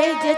যে